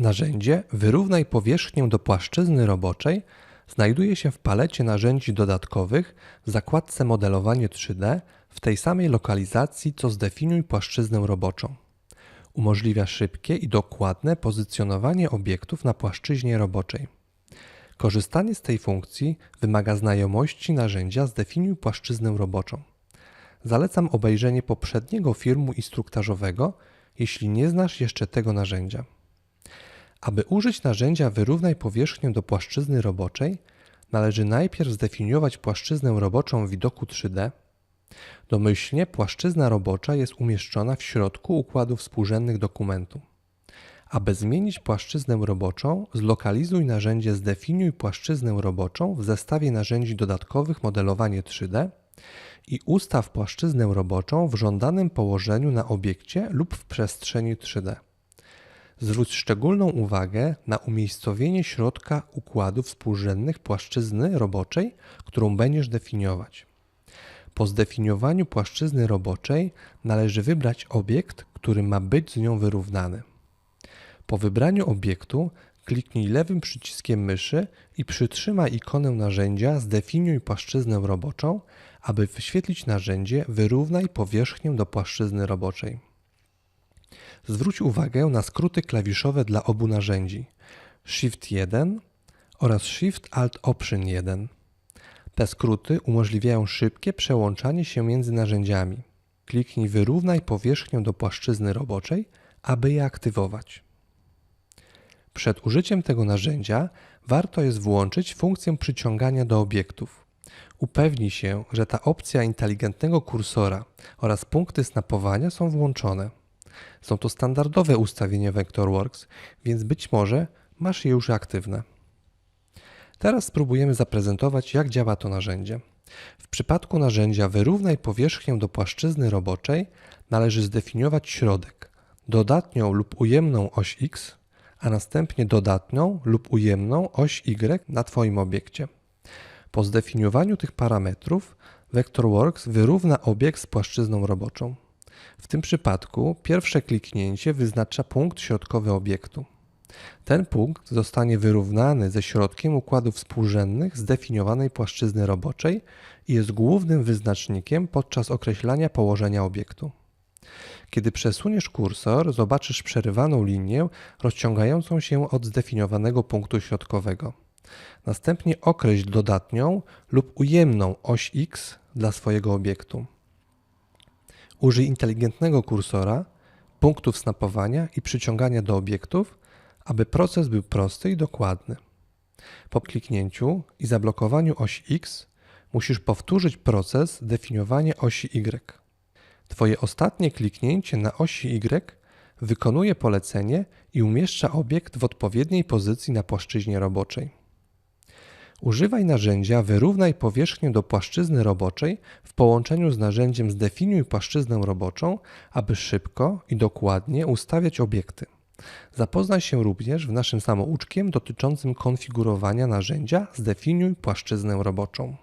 Narzędzie Wyrównaj powierzchnię do płaszczyzny roboczej znajduje się w palecie narzędzi dodatkowych w zakładce Modelowanie 3D w tej samej lokalizacji co Zdefiniuj płaszczyznę roboczą. Umożliwia szybkie i dokładne pozycjonowanie obiektów na płaszczyźnie roboczej. Korzystanie z tej funkcji wymaga znajomości narzędzia Zdefiniuj płaszczyznę roboczą. Zalecam obejrzenie poprzedniego filmu instruktażowego, jeśli nie znasz jeszcze tego narzędzia. Aby użyć narzędzia Wyrównaj powierzchnię do płaszczyzny roboczej, należy najpierw zdefiniować płaszczyznę roboczą widoku 3D. Domyślnie płaszczyzna robocza jest umieszczona w środku układu współrzędnych dokumentu. Aby zmienić płaszczyznę roboczą, zlokalizuj narzędzie Zdefiniuj płaszczyznę roboczą w zestawie narzędzi dodatkowych Modelowanie 3D i ustaw płaszczyznę roboczą w żądanym położeniu na obiekcie lub w przestrzeni 3D. Zwróć szczególną uwagę na umiejscowienie środka układu współrzędnych płaszczyzny roboczej, którą będziesz definiować. Po zdefiniowaniu płaszczyzny roboczej należy wybrać obiekt, który ma być z nią wyrównany. Po wybraniu obiektu kliknij lewym przyciskiem myszy i przytrzymaj ikonę narzędzia Zdefiniuj płaszczyznę roboczą, aby wyświetlić narzędzie Wyrównaj powierzchnię do płaszczyzny roboczej. Zwróć uwagę na skróty klawiszowe dla obu narzędzi Shift 1 oraz Shift Alt Option 1. Te skróty umożliwiają szybkie przełączanie się między narzędziami. Kliknij Wyrównaj powierzchnię do płaszczyzny roboczej, aby je aktywować. Przed użyciem tego narzędzia warto jest włączyć funkcję przyciągania do obiektów. Upewnij się, że ta opcja inteligentnego kursora oraz punkty snapowania są włączone. Są to standardowe ustawienia Vectorworks, więc być może masz je już aktywne. Teraz spróbujemy zaprezentować, jak działa to narzędzie. W przypadku narzędzia Wyrównaj powierzchnię do płaszczyzny roboczej należy zdefiniować środek, dodatnią lub ujemną oś X, a następnie dodatnią lub ujemną oś Y na Twoim obiekcie. Po zdefiniowaniu tych parametrów Vectorworks wyrówna obiekt z płaszczyzną roboczą. W tym przypadku pierwsze kliknięcie wyznacza punkt środkowy obiektu. Ten punkt zostanie wyrównany ze środkiem układów współrzędnych zdefiniowanej płaszczyzny roboczej i jest głównym wyznacznikiem podczas określania położenia obiektu. Kiedy przesuniesz kursor, zobaczysz przerywaną linię rozciągającą się od zdefiniowanego punktu środkowego. Następnie określ dodatnią lub ujemną oś X dla swojego obiektu. Użyj inteligentnego kursora, punktów snapowania i przyciągania do obiektów, aby proces był prosty i dokładny. Po kliknięciu i zablokowaniu osi X musisz powtórzyć proces definiowania osi Y. Twoje ostatnie kliknięcie na osi Y wykonuje polecenie i umieszcza obiekt w odpowiedniej pozycji na płaszczyźnie roboczej. Używaj narzędzia Wyrównaj powierzchnię do płaszczyzny roboczej w połączeniu z narzędziem Zdefiniuj płaszczyznę roboczą, aby szybko i dokładnie ustawiać obiekty. Zapoznaj się również w naszym samouczkiem dotyczącym konfigurowania narzędzia Zdefiniuj płaszczyznę roboczą.